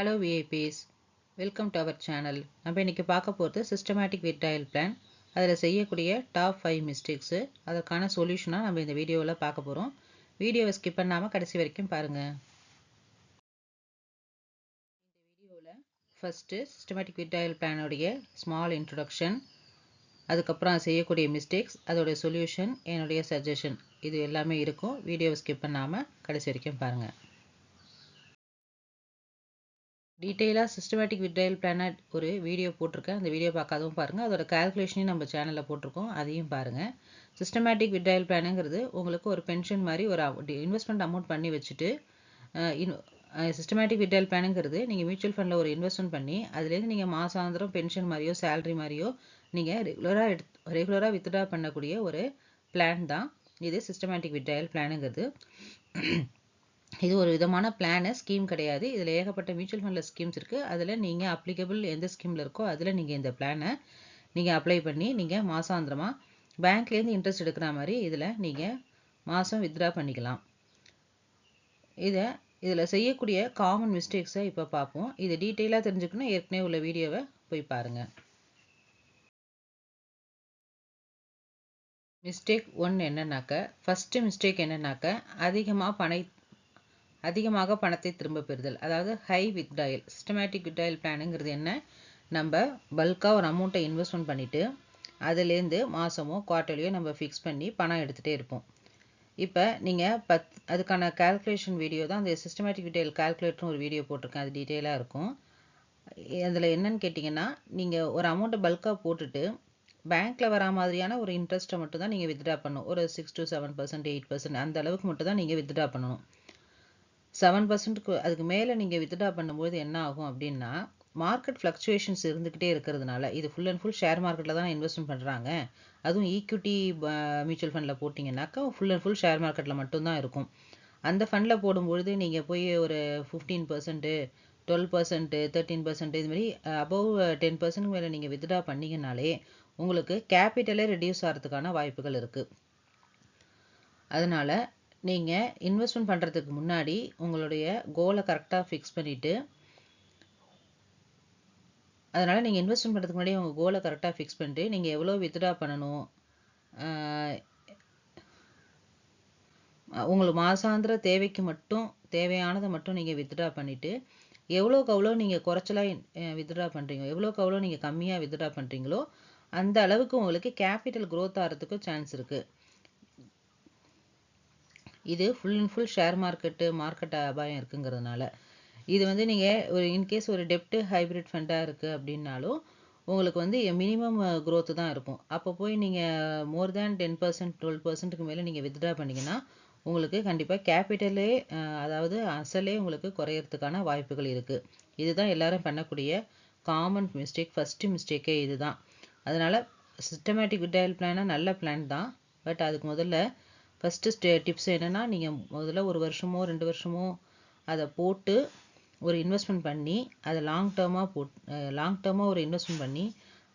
Hello VIPs welcome to our channel நம்ம இன்றைக்கி பார்க்க போகிறது சிஸ்டமேட்டிக் விட்ராயல் பிளான் அதில் செய்யக்கூடிய டாப் ஃபைவ் மிஸ்டேக்ஸு அதற்கான சொல்யூஷனாக நம்ம இந்த வீடியோவில் பார்க்க போகிறோம் வீடியோவை ஸ்கிப் பண்ணாமல் கடைசி வரைக்கும் பாருங்கள் இந்த வீடியோவில் ஃபஸ்ட்டு சிஸ்டமேட்டிக் விட்ராயல் பிளானுடைய ஸ்மால் இன்ட்ரொடக்ஷன் அதுக்கப்புறம் செய்யக்கூடிய மிஸ்டேக்ஸ் அதோடைய சொல்யூஷன் என்னுடைய சஜஷன் இது எல்லாமே இருக்கும். வீடியோவை ஸ்கிப் பண்ணாமல் கடைசி வரைக்கும் பாருங்கள் டீட்டெயிலாக சிஸ்டமேட்டிக் விட்ரையல் பிளானட் ஒரு வீடியோ போட்டிருக்கேன். அந்த வீடியோ பார்க்காதவும் பாருங்கள் அதோட கால்குலேஷனையும் நம்ம சேனலில் போட்டிருக்கோம். அதையும் பாருங்கள் சிஸ்டமேட்டிக் விட்ரையல் பிளானுங்கிறது உங்களுக்கு ஒரு பென்ஷன் மாதிரி ஒரு இன்வெஸ்ட்மெண்ட் அமௌண்ட் பண்ணி வச்சுட்டு சிஸ்டமேட்டிக் விட்ரையல் பிளானுங்கிறது நீங்கள் மியூச்சுவல் ஃபண்டில் ஒரு இன்வெஸ்ட்மெண்ட் பண்ணி அதுலேருந்து நீங்கள் மாசாந்திரம் பென்ஷன் மாதிரியோ சேலரி மாதிரியோ நீங்கள் ரெகுலராக எடுத்து ரெகுலராக வித்ட்ரா பண்ணக்கூடிய ஒரு பிளான் தான். இது சிஸ்டமேட்டிக் விட்ரையல் பிளானுங்கிறது இது ஒரு விதமான பிளானு ஸ்கீம் கிடையாது. இதில் ஏகப்பட்ட மியூச்சுவல் ஃபண்டில் ஸ்கீம்ஸ் இருக்குது அதில் நீங்கள் அப்ளிகபிள் எந்த ஸ்கீமில் இருக்கோ அதில் நீங்கள் இந்த பிளானை நீங்கள் அப்ளை பண்ணி நீங்கள் மாதாந்திரமாக பேங்க்லேருந்து இன்ட்ரெஸ்ட் எடுக்கிற மாதிரி இதில் நீங்கள் மாதம் வித்ட்ரா பண்ணிக்கலாம். இதை இதில் செய்யக்கூடிய காமன் மிஸ்டேக்ஸை இப்போ பார்ப்போம். இது டீட்டெயிலாக தெரிஞ்சுக்கணும். ஏற்கனவே உள்ள வீடியோவை போய் பாருங்கள் மிஸ்டேக் ஒன் என்னன்னாக்க ஃபஸ்ட்டு மிஸ்டேக் என்னன்னாக்க அதிகமாக பணை அதிகமாக பணத்தை திரும்ப பெறுதல். அதாவது ஹை வித்ட்ராயல் சிஸ்டமேட்டிக் வித்ட்ராயல் பிளானுங்கிறது என்ன? நம்ம பல்காக ஒரு அமௌண்ட்டை இன்வெஸ்ட்மெண்ட் பண்ணிவிட்டு அதுலேருந்து மாதமோ குவார்ட்டர்லியோ நம்ம ஃபிக்ஸ் பண்ணி பணம் எடுத்துகிட்டே இருப்போம். இப்போ நீங்கள் பத் அதுக்கான கால்குலேஷன் வீடியோ தான் அந்த சிஸ்டமேட்டிக் விட்ராயல் கால்குலேட்டர்னு ஒரு வீடியோ போட்டிருக்கேன். அது டீட்டெயிலாக இருக்கும். அதில் என்னன்னு கேட்டிங்கன்னா நீங்கள் ஒரு அமௌண்ட்டை பல்காக போட்டுட்டு பேங்க்கில் வரா மாதிரியான ஒரு இன்ட்ரெஸ்ட்டை மட்டும் தான் நீங்கள் வித்ட்ரா பண்ணணும். ஒரு six to seven percent eight percent அந்த அளவுக்கு மட்டும் தான் நீங்கள் வித்ட்ரா பண்ணணும். செவன் பர்சன்ட்டுக்கு அதுக்கு மேலே நீங்கள் வித்ட்ரா பண்ணும்போது என்ன ஆகும் அப்படின்னா மார்க்கெட் ஃப்ளக்சுவேஷன்ஸ் இருந்துக்கிட்டே இருக்கிறதுனால இது ஃபுல் அண்ட் ஃபுல் ஷேர் மார்க்கெட்டில் தான் இன்வெஸ்ட்மெண்ட் பண்ணுறாங்க அதுவும் ஈக்விட்டி மியூச்சுவல் ஃபண்டில் போட்டிங்கன்னாக்கா ஃபுல் அண்ட் ஃபுல் ஷேர் மார்க்கெட்டில் மட்டும்தான் இருக்கும். அந்த ஃபண்டில் போடும்பொழுது நீங்கள் போய் ஒரு fifteen percent twelve percent thirteen percent இது மாதிரி அபவ் டென் பர்சன்ட் மேலே நீங்கள் வித்ட்ரா பண்ணிங்கனாலே உங்களுக்கு கேபிட்டலே ரெடியூஸ் ஆகிறதுக்கான வாய்ப்புகள் இருக்குது அதனால் நீங்கள் இன்வெஸ்ட்மெண்ட் பண்ணுறதுக்கு முன்னாடி உங்களுடைய கோலை கரெக்டாக ஃபிக்ஸ் பண்ணிவிட்டு அதனால் நீங்கள் இன்வெஸ்ட்மெண்ட் பண்ணுறதுக்கு முன்னாடி உங்கள் கோலை கரெக்டாக ஃபிக்ஸ் பண்ணிட்டு நீங்கள் எவ்வளோ வித்ட்ரா பண்ணணும் உங்களுக்கு மாதாந்திர தேவைக்கு மட்டும் தேவையானதை மட்டும் நீங்கள் வித்ட்ரா பண்ணிவிட்டு எவ்வளோக்கு அவ்வளோ நீங்கள் குறைச்சலாக வித்ட்ரா பண்ணுறீங்க எவ்வளோக்கு அவ்வளோ நீங்கள் கம்மியாக வித்ட்ரா பண்ணுறீங்களோ அந்த அளவுக்கு உங்களுக்கு கேபிட்டல் க்ரோத் ஆகிறதுக்கும் சான்ஸ் இருக்குது இது full and full share market market அபாயம் இருக்குங்கிறதுனால. இது வந்து நீங்கள் ஒரு இன்கேஸ் ஒரு டெப்ட்டு ஹைப்ரிட் ஃபண்டாக இருக்குது அப்படின்னாலும் உங்களுக்கு வந்து மினிமம் க்ரோத்து தான் இருக்கும். அப்போ போய் நீங்கள் more than ten percent twelve பர்சன்ட்டுக்கு மேலே நீங்கள் வித்ட்ரா பண்ணிங்கன்னா உங்களுக்கு கண்டிப்பாக கேபிட்டலே அதாவது அசலே உங்களுக்கு குறையறதுக்கான வாய்ப்புகள் இருக்குது இதுதான் எல்லாரும் பண்ணக்கூடிய காமன் மிஸ்டேக் ஃபஸ்ட்டு மிஸ்டேக்கே இது தான் அதனால் சிஸ்டமேட்டிக் விட்ராயல் பிளானாக நல்ல பிளான் தான். பட் அதுக்கு முதல்ல ஃபஸ்ட்டு ஸ்டே டிப்ஸ் என்னென்னா நீங்கள் முதல்ல ஒரு வருஷமோ ரெண்டு வருஷமோ அதை போட்டு ஒரு இன்வெஸ்ட்மெண்ட் பண்ணி அதை லாங் டேர்மாக போட் லாங் டேர்மாக ஒரு இன்வெஸ்ட்மெண்ட் பண்ணி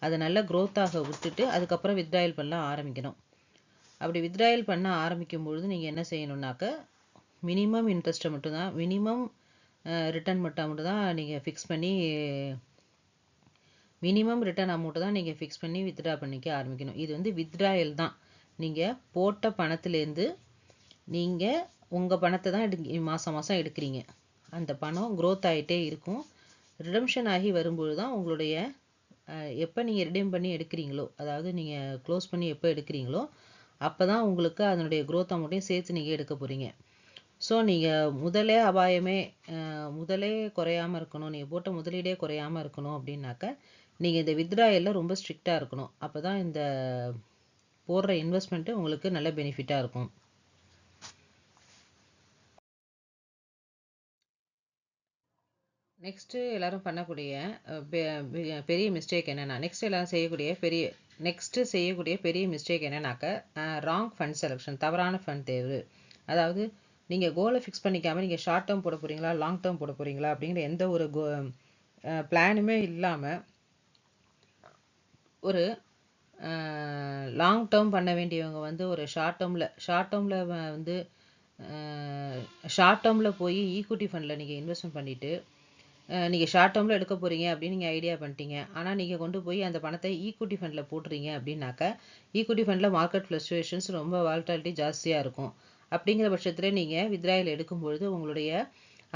அதை நல்லா க்ரோத்தாக விட்டுட்டு அதுக்கப்புறம் வித்ட்ராயல் பண்ண ஆரம்பிக்கணும். அப்படி வித்ட்ராயல் பண்ண ஆரம்பிக்கும் பொழுது நீங்கள் என்ன செய்யணுன்னாக்க மினிமம் இன்ட்ரெஸ்ட்டை மட்டும்தான் மினிமம் ரிட்டர்ன் மட்டும் அமௌண்ட்டு தான் நீங்கள் ஃபிக்ஸ் பண்ணி மினிமம் ரிட்டர்ன் அமௌண்ட்டு தான் நீங்கள் ஃபிக்ஸ் பண்ணி வித்ட்ரா பண்ணிக்க ஆரம்பிக்கணும். இது வந்து வித்ட்ராயல் தான். நீங்கள் போட்ட பணத்துலேருந்து நீங்கள் உங்கள் பணத்தை தான் எடு மாதம் மாதம் எடுக்கிறீங்க. அந்த பணம் க்ரோத் ஆகிட்டே இருக்கும். ரிடம்ஷன் ஆகி வரும்பொழுது தான் உங்களுடைய எப்போ நீங்கள் ரிடீம் பண்ணி எடுக்கிறீங்களோ அதாவது நீங்கள் க்ளோஸ் பண்ணி எப்போ எடுக்கிறீங்களோ அப்போ தான் உங்களுக்கு அதனுடைய க்ரோத் அமௌண்ட்டையும் சேர்த்து நீங்கள் எடுக்க போகிறீங்க ஸோ நீங்கள் முதலே அபாயமே முதலே குறையாமல் இருக்கணும். நீங்கள் போட்ட முதலீடே குறையாமல் இருக்கணும் அப்படின்னாக்க நீங்கள் இந்த வித்ட்ராயலில் ரொம்ப ஸ்ட்ரிக்டாக இருக்கணும். அப்போ தான் இந்த போடுற இன்வெஸ்ட்மெண்ட்டு உங்களுக்கு நல்ல பெனிஃபிட்டாக இருக்கும். நெக்ஸ்ட்டு எல்லோரும் பண்ணக்கூடிய பெரிய மிஸ்டேக் என்னென்னா நெக்ஸ்ட் எல்லோரும் செய்யக்கூடிய பெரிய நெக்ஸ்ட்டு செய்யக்கூடிய பெரிய மிஸ்டேக் என்னென்னாக்க ராங் ஃபண்ட் செலெக்ஷன் தவறான ஃபண்ட் தேர்வு. அதாவது நீங்கள் கோலை ஃபிக்ஸ் பண்ணிக்காமல் நீங்கள் ஷார்ட் டேர்ம் போட போகிறீங்களா லாங் டேர்ம் போட போகிறீங்களா அப்படிங்கிற எந்த ஒரு கோ பிளானுமே இல்லாமல் ஒரு லாங் டேர்ம் பண்ண வேண்டியவங்க வந்து ஒரு ஷார்ட் டேர்மில் ஷார்ட் டேர்மில் வந்து ஷார்ட் டேர்மில் போய் ஈக்விட்டி ஃபண்டில் நீங்கள் இன்வெஸ்ட்மெண்ட் பண்ணிவிட்டு நீங்கள் ஷார்ட் டேர்மில் எடுக்க போகிறீங்க அப்படின்னு நீங்கள் ஐடியா பண்ணிட்டீங்க. ஆனால் நீங்கள் கொண்டு போய் அந்த பணத்தை ஈக்விட்டி ஃபண்டில் போட்டுறீங்க அப்படின்னாக்கா ஈக்விட்டி ஃபண்டில் மார்க்கெட் ஃப்ளக்சுவேஷன்ஸ் ரொம்ப வால்டாலிட்டி ஜாஸ்தியாக இருக்கும். அப்படிங்கிற பட்சத்தில் நீங்கள் வித்ராயில் எடுக்கும்பொழுது உங்களுடைய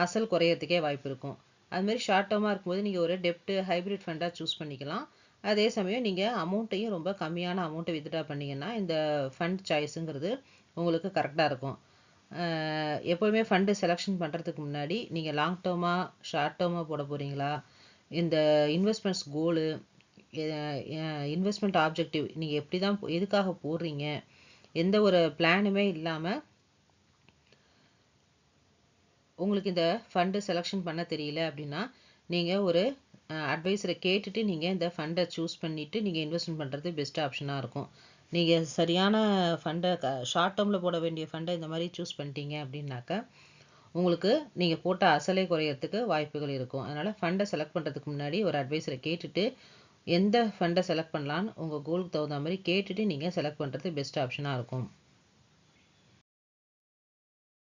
அசல் குறையறதுக்கே வாய்ப்பு இருக்கும். அதுமாதிரி ஷார்ட் டேர்மாக இருக்கும்போது நீங்கள் ஒரு டெப்ட்டு ஹைப்ரிட் ஃபண்டாக சூஸ் பண்ணிக்கலாம். அதே சமயம் நீங்கள் அமௌண்ட்டையும் ரொம்ப கம்மியான அமௌண்ட்டை வித்ட்ரா பண்ணிங்கன்னா இந்த ஃபண்ட் சாய்ஸுங்கிறது உங்களுக்கு கரெக்டாக இருக்கும். எப்போவுமே ஃபண்டு செலெக்ஷன் பண்ணுறதுக்கு முன்னாடி நீங்கள் லாங் டேர்மாக ஷார்ட் டேர்மாக போட போகிறீங்களா இந்த இன்வெஸ்ட்மெண்ட்ஸ் கோலு இன்வெஸ்ட்மெண்ட் ஆப்ஜெக்டிவ் நீங்கள் எப்படி தான் எதுக்காக போடுறீங்க? எந்த ஒரு பிளானுமே இல்லாமல் உங்களுக்கு இந்த ஃபண்டு செலெக்ஷன் பண்ண தெரியல அப்படின்னா நீங்கள் ஒரு அட்வைஸரை கேட்டுட்டு நீங்கள் இந்த ஃபண்டை சூஸ் பண்ணிவிட்டு நீங்கள் இன்வெஸ்ட்மெண்ட் பண்ணுறது பெஸ்ட் ஆப்ஷனாக இருக்கும். நீங்கள் சரியான ஃபண்டை க ஷார்ட் டேர்மில் போட வேண்டிய ஃபண்டை இந்த மாதிரி சூஸ் பண்ணிட்டீங்க அப்படின்னாக்கா உங்களுக்கு நீங்கள் போட்ட அசலை குறையறதுக்கு வாய்ப்புகள் இருக்கும். அதனால் ஃபண்டை செலக்ட் பண்ணுறதுக்கு முன்னாடி ஒரு அட்வைஸரை கேட்டுட்டு எந்த ஃபண்டை செலக்ட் பண்ணலான்னு உங்கள் கோலுக்கு தகுந்த மாதிரி கேட்டுட்டு நீங்கள் செலக்ட் பண்ணுறது பெஸ்ட் ஆப்ஷனாக இருக்கும்.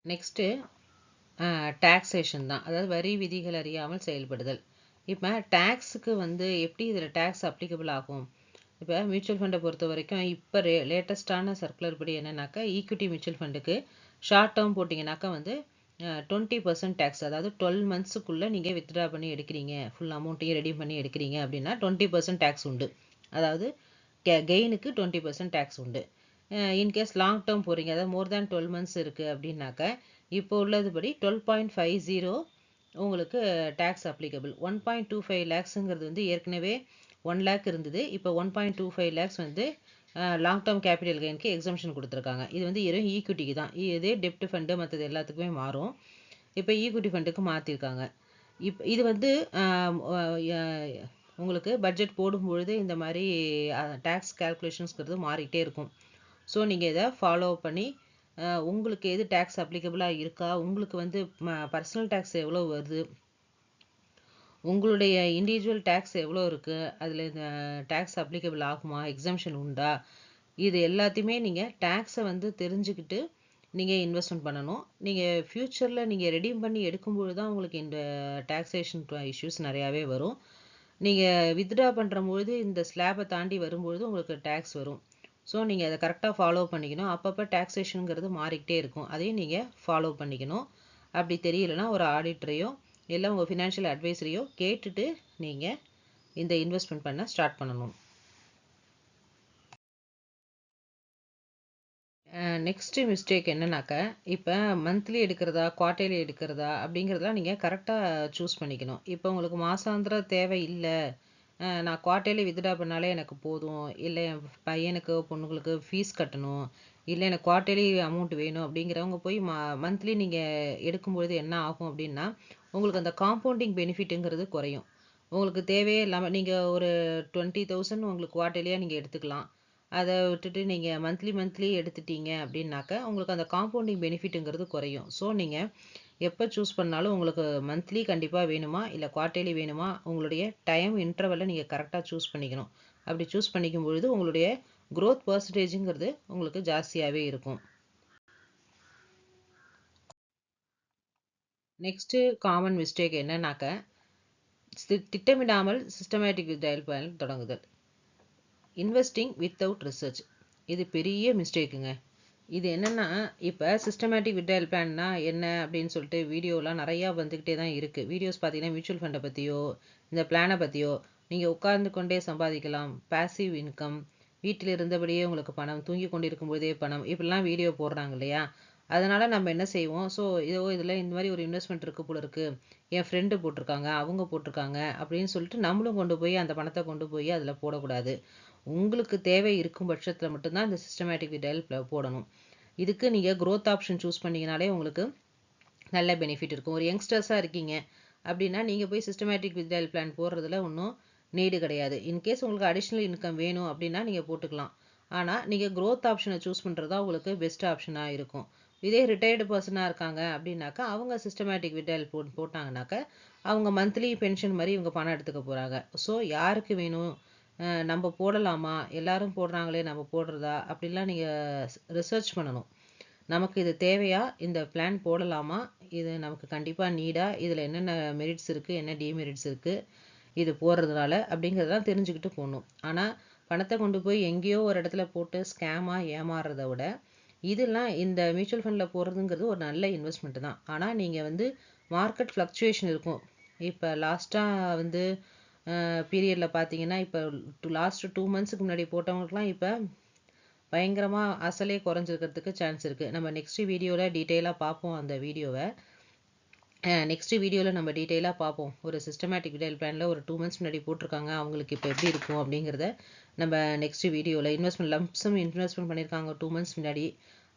நெக்ஸ்ட்டு டேக்ஸேஷன் தான். அதாவது வரி விதிகள் அறியாமல் செயல்படுதல். இப்போ டேக்ஸுக்கு வந்து எப்படி இதில் டேக்ஸ் அப்ளிகபிள் ஆகும்? இப்போ மியூச்சுவல் ஃபண்டை பொறுத்த வரைக்கும் இப்போ ரே லேட்டஸ்ட்டான சர்க்குலர் படி என்னென்னாக்கா ஈக்விட்டி மியூச்சுவல் ஃபண்டுக்கு ஷார்ட் டேர்ம் போட்டிங்கனாக்கா வந்து டுவெண்ட்டி பர்சன்ட் டேக்ஸ் அதாவது டுவெல் மந்த்ஸுக்குள்ளே நீங்கள் வித்ட்ரா பண்ணி எடுக்கிறீங்க. ஃபுல் அமௌண்ட்டையும் ரெடி பண்ணி எடுக்கிறீங்க அப்படின்னா டுவெண்ட்டி பர்சன்ட் டேக்ஸ் உண்டு. அதாவது கெ கெயினுக்கு டுவெண்ட்டி பர்சன்ட் டேக்ஸ் உண்டு. இன்கேஸ் லாங் டேர்ம் போகிறீங்க அதாவது மோர் தேன் டுவெல் மந்த்ஸ் இருக்குது அப்படின்னாக்கா இப்போ உள்ளதுபடி டுவெல் பாயிண்ட் ஃபைவ் ஜீரோ உங்களுக்கு tax applicable one point two five லேக்ஸுங்கிறது வந்து ஏற்கனவே ஒன் லேக் இருந்தது. இப்போ one point two five lakhs வந்து லாங் டேர்ம் கேபிட்டல் கெயினுக்கு எக்ஸம்ஷன் கொடுத்துருக்காங்க. இது வந்து வெறும் ஈக்விட்டிக்கு தான். இதே டெப்ட் ஃபண்டு மற்றது எல்லாத்துக்குமே மாறும். இப்போ ஈக்விட்டி ஃபண்டுக்கு மாற்றிருக்காங்க இப் இது வந்து உங்களுக்கு பட்ஜெட் போடும்பொழுது இந்த மாதிரி டேக்ஸ் கேல்குலேஷன்ஸ்ங்கிறது மாறிக்கிட்டே இருக்கும். ஸோ நீங்கள் இதை ஃபாலோ பண்ணி உங்களுக்கு எது டேக்ஸ் அப்ளிகபிளாக இருக்கா? உங்களுக்கு வந்து பர்சனல் டேக்ஸ் எவ்வளோ வருது? உங்களுடைய இண்டிவிஜுவல் டேக்ஸ் எவ்வளோ இருக்குது அதில் இந்த டேக்ஸ் அப்ளிகபிள் ஆகுமா? எக்ஸம்ஷன் உண்டா? இது எல்லாத்தையுமே நீங்கள் டேக்ஸை வந்து தெரிஞ்சுக்கிட்டு நீங்கள் இன்வெஸ்ட்மெண்ட் பண்ணணும். நீங்கள் ஃப்யூச்சரில் நீங்கள் ரெடியூம் பண்ணி எடுக்கும்போது தான் உங்களுக்கு இந்த டேக்ஸேஷன் இஷ்யூஸ் நிறையாவே வரும். நீங்கள் வித்ட்ரா பண்ணுறபொழுது இந்த ஸ்லாபை தாண்டி வரும்பொழுது உங்களுக்கு டேக்ஸ் வரும். ஸோ நீங்கள் அதை கரெக்டாக ஃபாலோ பண்ணிக்கணும். அப்பப்போ டேக்ஸேஷனுங்கிறது மாறிக்கிட்டே இருக்கும். அதையும் நீங்கள் ஃபாலோ பண்ணிக்கணும். அப்படி தெரியலனா ஒரு ஆடிட்டரையோ இல்லை உங்கள் ஃபினான்ஷியல் அட்வைஸரையோ கேட்டுட்டு நீங்கள் இந்த இன்வெஸ்ட்மெண்ட் பண்ண ஸ்டார்ட் பண்ணணும். நெக்ஸ்ட்டு மிஸ்டேக் என்னன்னாக்கா இப்போ மந்த்லி எடுக்கிறதா குவார்ட்டர்லி எடுக்கிறதா அப்படிங்கிறதெல்லாம் நீங்கள் கரெக்டாக சூஸ் பண்ணிக்கணும். இப்போ உங்களுக்கு மாதாந்திர தேவை இல்லை நான் குவார்டர்லி வித்ட்ரா பண்ணாலே எனக்கு போதும். இல்லை என் பையனுக்கு பொண்ணுங்களுக்கு ஃபீஸ் கட்டணும். இல்லை எனக்கு குவார்டர்லி அமௌண்ட் வேணும் அப்படிங்கிறவங்க போய் ம மந்த்லி நீங்கள் எடுக்கும்பொழுது என்ன ஆகும் அப்படின்னா உங்களுக்கு அந்த காம்பவுண்டிங் பெனிஃபிட்டுங்கிறது குறையும். உங்களுக்கு தேவையே இல்லாமல் நீங்கள் ஒரு டுவெண்ட்டி தௌசண்ட் உங்களுக்கு குவார்டர்லியாக நீங்கள் எடுத்துக்கலாம். அதை விட்டுட்டு நீங்கள் மந்த்லி மந்த்லி எடுத்துட்டீங்க அப்படின்னாக்க உங்களுக்கு அந்த காம்பவுண்டிங் பெனிஃபிட்டுங்கிறது குறையும். ஸோ நீங்கள் எப்போ சூஸ் பண்ணாலும் உங்களுக்கு மந்த்லி கண்டிப்பாக வேணுமா? இல்லை குவார்டர்லி வேணுமா? உங்களுடைய டைம் இன்டர்வலில் நீங்கள் கரெக்டாக சூஸ் பண்ணிக்கணும். அப்படி சூஸ் பண்ணிக்கும் பொழுது உங்களுடைய க்ரோத் பர்சன்டேஜுங்கிறது உங்களுக்கு ஜாஸ்தியாகவே இருக்கும். நெக்ஸ்ட்டு காமன் மிஸ்டேக் என்னன்னாக்க திட்டமிடாமல் சிஸ்டமேட்டிக் டயல் பயன் தொடங்குதல். இன்வெஸ்டிங் வித்தவுட் ரிசர்ச் இது பெரிய மிஸ்டேக்குங்க இது என்னென்னா இப்போ சிஸ்டமேட்டிக் விட்ராயல் பிளான்னா என்ன அப்படின்னு சொல்லிட்டு வீடியோலாம் நிறையா வந்துக்கிட்டே தான் இருக்குது வீடியோஸ் பார்த்தீங்கன்னா மியூச்சுவல் ஃபண்டை பற்றியோ இந்த பிளானை பற்றியோ நீங்கள் உட்கார்ந்து கொண்டே சம்பாதிக்கலாம். பேசிவ் இன்கம் வீட்டில் இருந்தபடியே உங்களுக்கு பணம் தூங்கி கொண்டிருக்கும் போதே பணம் இப்படிலாம் வீடியோ போடுறாங்க இல்லையா? அதனால் நம்ம என்ன செய்வோம்? ஸோ இதோ இதில் இந்த மாதிரி ஒரு இன்வெஸ்ட்மெண்ட் இருக்குது போல இருக்குது என் ஃப்ரெண்டு போட்டிருக்காங்க அவங்க போட்டிருக்காங்க அப்படின்னு சொல்லிட்டு நம்மளும் கொண்டு போய் அந்த பணத்தை கொண்டு போய் அதில் போடக்கூடாது. உங்களுக்கு தேவை இருக்கும் பட்சத்தில் மட்டும்தான் இந்த சிஸ்டமேட்டிக் விட்ராயல் போடணும். இதுக்கு நீங்கள் க்ரோத் ஆப்ஷன் சூஸ் பண்ணிங்கனாலே உங்களுக்கு நல்ல பெனிஃபிட் இருக்கும். ஒரு யங்ஸ்டர்ஸாக இருக்கீங்க அப்படின்னா நீங்கள் போய் சிஸ்டமேட்டிக் வித்ட்ராயல் பிளான் போடுறதுல ஒன்றும் நீடு கிடையாது. இன்கேஸ் உங்களுக்கு அடிஷ்னல் இன்கம் வேணும் அப்படின்னா நீங்கள் போட்டுக்கலாம். ஆனால் நீங்கள் க்ரோத் ஆப்ஷனை சூஸ் பண்ணுறது தான் உங்களுக்கு பெஸ்ட் ஆப்ஷனாக இருக்கும். இதே ரிட்டையர்டு பர்சனாக இருக்காங்க அப்படின்னாக்கா அவங்க சிஸ்டமேட்டிக் விட்ராயல் போ போட்டாங்கனாக்கா அவங்க மந்த்லி பென்ஷன் மாதிரி இவங்க பணம் எடுத்துக்க போகிறாங்க ஸோ யாருக்கு வேணும்? நம்ம போடலாமா? எல்லாரும் போடுறாங்களே நம்ம போடுறதா? அப்படிலாம் நீங்கள் ரிசர்ச் பண்ணணும். நமக்கு இது தேவையா? இந்த பிளான் போடலாமா? இது நமக்கு கண்டிப்பாக நீடா இதில் என்னென்ன மெரிட்ஸ் இருக்குது என்ன டிமெரிட்ஸ் இருக்குது இது போடுறதுனால அப்படிங்கிறதெல்லாம் தெரிஞ்சுக்கிட்டு போகணும். ஆனால் பணத்தை கொண்டு போய் எங்கேயோ ஒரு இடத்துல போட்டு ஸ்கேமாக ஏமாறுறத விட இதெல்லாம் இந்த மியூச்சுவல் ஃபண்டில் போடுறதுங்கிறது ஒரு நல்ல இன்வெஸ்ட்மெண்ட் தான். ஆனால் நீங்கள் வந்து மார்க்கெட் ஃப்ளக்சுவேஷன் இருக்கும். இப்போ லாஸ்ட்டாக வந்து பீரியடில் பார்த்தீங்கன்னா இப்போ லாஸ்ட்டு டூ மந்த்ஸுக்கு முன்னாடி போட்டவங்களுக்குலாம் இப்போ பயங்கரமாக அசலே குறைஞ்சிருக்கிறதுக்கு சான்ஸ் இருக்குது நம்ம நெக்ஸ்ட்டு வீடியோவில் டீட்டெயிலாக பார்ப்போம் அந்த வீடியோவை நெக்ஸ்ட் வீடியோவில் நம்ம டீட்டெயிலாக பார்ப்போம் ஒரு சிஸ்டமேட்டிக் டீடைல் பிளானில் ஒரு டூ மந்த்ஸ் முன்னாடி போட்டிருக்காங்க. அவங்களுக்கு இப்போ எப்படி இருக்கும் அப்படிங்கிறத நம்ம நெக்ஸ்ட் வீடியோவில் இன்வெஸ்ட்மெண்ட் லம்ப்ஸும் இன்வெஸ்ட்மெண்ட் பண்ணியிருக்காங்க டூ மந்த்ஸ் முன்னாடி.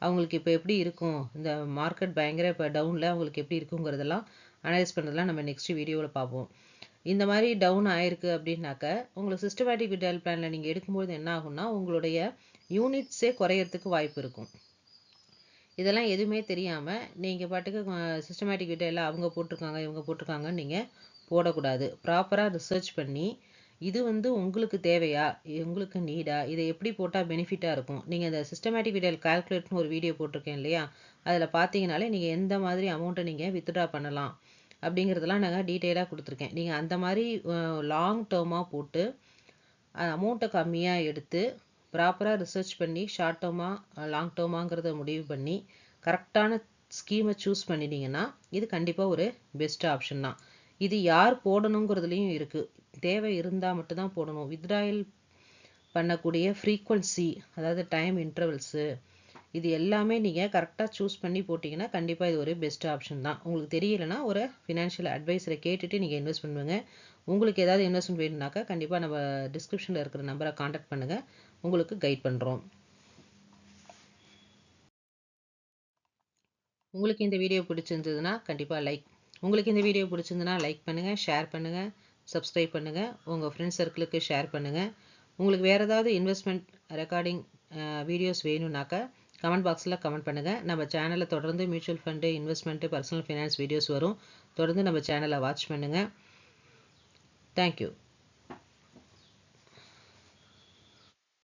அவங்களுக்கு இப்போ எப்படி இருக்கும்? இந்த மார்க்கெட் பயங்கர இப்போ டவுனில் அவங்களுக்கு எப்படி இருக்குங்கிறதெல்லாம் அனலைஸ் பண்ணுறதெல்லாம் நம்ம நெக்ஸ்ட் வீடியோவில் பார்ப்போம் இந்த மாதிரி டவுன் ஆயிருக்கு அப்படின்னாக்க உங்களுக்கு சிஸ்டமேட்டிக் விட்ராயல் பிளானில் நீங்கள் எடுக்கும்போது என்ன ஆகும்னா உங்களுடைய யூனிட்ஸே குறையறதுக்கு வாய்ப்பு இருக்கும். இதெல்லாம் எதுவுமே தெரியாமல் நீங்கள் பாட்டுக்கு சிஸ்டமேட்டிக் விட்ராயலில் அவங்க போட்டிருக்காங்க இவங்க போட்டிருக்காங்கன்னு நீங்கள் போடக்கூடாது. ப்ராப்பராக ரிசர்ச் பண்ணி இது வந்து உங்களுக்கு தேவையா? உங்களுக்கு நீடா இதை எப்படி போட்டால் பெனிஃபிட்டாக இருக்கும்? நீங்கள் இந்த சிஸ்டமேட்டிக் விட்ராயல் கால்குலேட்னு ஒரு வீடியோ போட்டிருக்கேன் இல்லையா? அதில் பார்த்தீங்கனாலே நீங்கள் எந்த மாதிரி அமௌண்ட்டை நீங்கள் வித்ட்ரா பண்ணலாம். அப்படிங்கிறதெல்லாம் நாங்கள் டீட்டெயிலாக கொடுத்துருக்கேன். நீங்கள் அந்த மாதிரி லாங் டேர்மாக போட்டு அமௌண்ட்டை கம்மியாக எடுத்து ப்ராப்பராக ரிசர்ச் பண்ணி ஷார்ட் டேர்மாக லாங் டேர்மாங்கிறத முடிவு பண்ணி கரெக்டான ஸ்கீமை சூஸ் பண்ணிட்டீங்கன்னா இது கண்டிப்பாக ஒரு பெஸ்ட் ஆப்ஷன் தான். இது யார் போடணுங்கிறதுலையும் இருக்குது தேவை இருந்தால் மட்டும்தான் போடணும். வித்ராயல் பண்ணக்கூடிய ஃப்ரீக்குவன்சி அதாவது டைம் இன்டர்வல்ஸு இது எல்லாமே நீங்கள் கரெக்டாக சூஸ் பண்ணி போட்டிங்கன்னா கண்டிப்பாக இது ஒரு பெஸ்ட் ஆப்ஷன் தான். உங்களுக்கு தெரியலனா ஒரு ஃபினான்ஷியல் அட்வைஸரை கேட்டுட்டு நீங்கள் இன்வெஸ்ட் பண்ணுவீங்க உங்களுக்கு ஏதாவது இன்வெஸ்ட்மெண்ட் வேணும்னாக்கா கண்டிப்பாக நம்ம டிஸ்கிரிப்ஷனில் இருக்கிற நம்பரை காண்டாக்ட் பண்ணுங்கள் உங்களுக்கு கைட் பண்ணுறோம் உங்களுக்கு இந்த வீடியோ பிடிச்சிருந்ததுன்னா கண்டிப்பாக லைக் உங்களுக்கு இந்த வீடியோ பிடிச்சிருந்ததுன்னா லைக் பண்ணுங்கள் ஷேர் பண்ணுங்கள் சப்ஸ்கிரைப் பண்ணுங்கள் உங்கள் ஃப்ரெண்ட்ஸ் சர்க்கிளுக்கு ஷேர் பண்ணுங்கள் உங்களுக்கு வேறு ஏதாவது இன்வெஸ்ட்மெண்ட் ரெக்கார்டிங் வீடியோஸ் வேணும்னாக்கா கமெண்ட் பாக்ஸில் கமெண்ட் பண்ணுங்கள் நம்ம சேனலில் தொடர்ந்து mutual fund investment personal finance videos வரும். தொடர்ந்து நம்ம சேனலை வாட்ச் பண்ணுங்கள் தேங்க்யூ